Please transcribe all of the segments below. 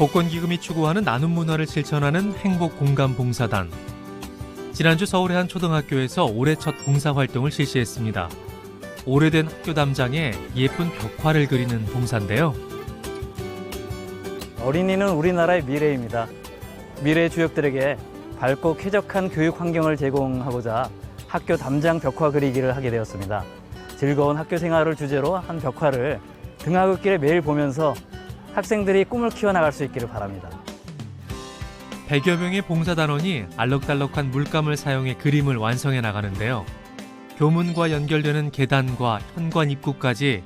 복권기금이 추구하는 나눔 문화를 실천하는 행복공감봉사단. 지난주 서울의 한 초등학교에서 올해 첫 봉사활동을 실시했습니다. 오래된 학교 담장에 예쁜 벽화를 그리는 봉사인데요. 어린이는 우리나라의 미래입니다. 미래 주역들에게 밝고 쾌적한 교육 환경을 제공하고자 학교 담장 벽화 그리기를 하게 되었습니다. 즐거운 학교 생활을 주제로 한 벽화를 등하굣길에 매일 보면서 학생들이 꿈을 키워나갈 수 있기를 바랍니다. 100여 명의 봉사단원이 알록달록한 물감을 사용해 그림을 완성해 나가는데요. 교문과 연결되는 계단과 현관 입구까지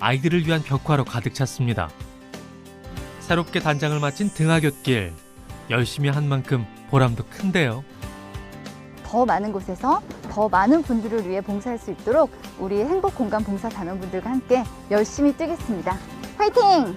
아이들을 위한 벽화로 가득 찼습니다. 새롭게 단장을 마친 등하굣길. 열심히 한 만큼 보람도 큰데요. 더 많은 곳에서 더 많은 분들을 위해 봉사할 수 있도록 우리 행복공간 봉사 단원분들과 함께 열심히 뛰겠습니다. 화이팅!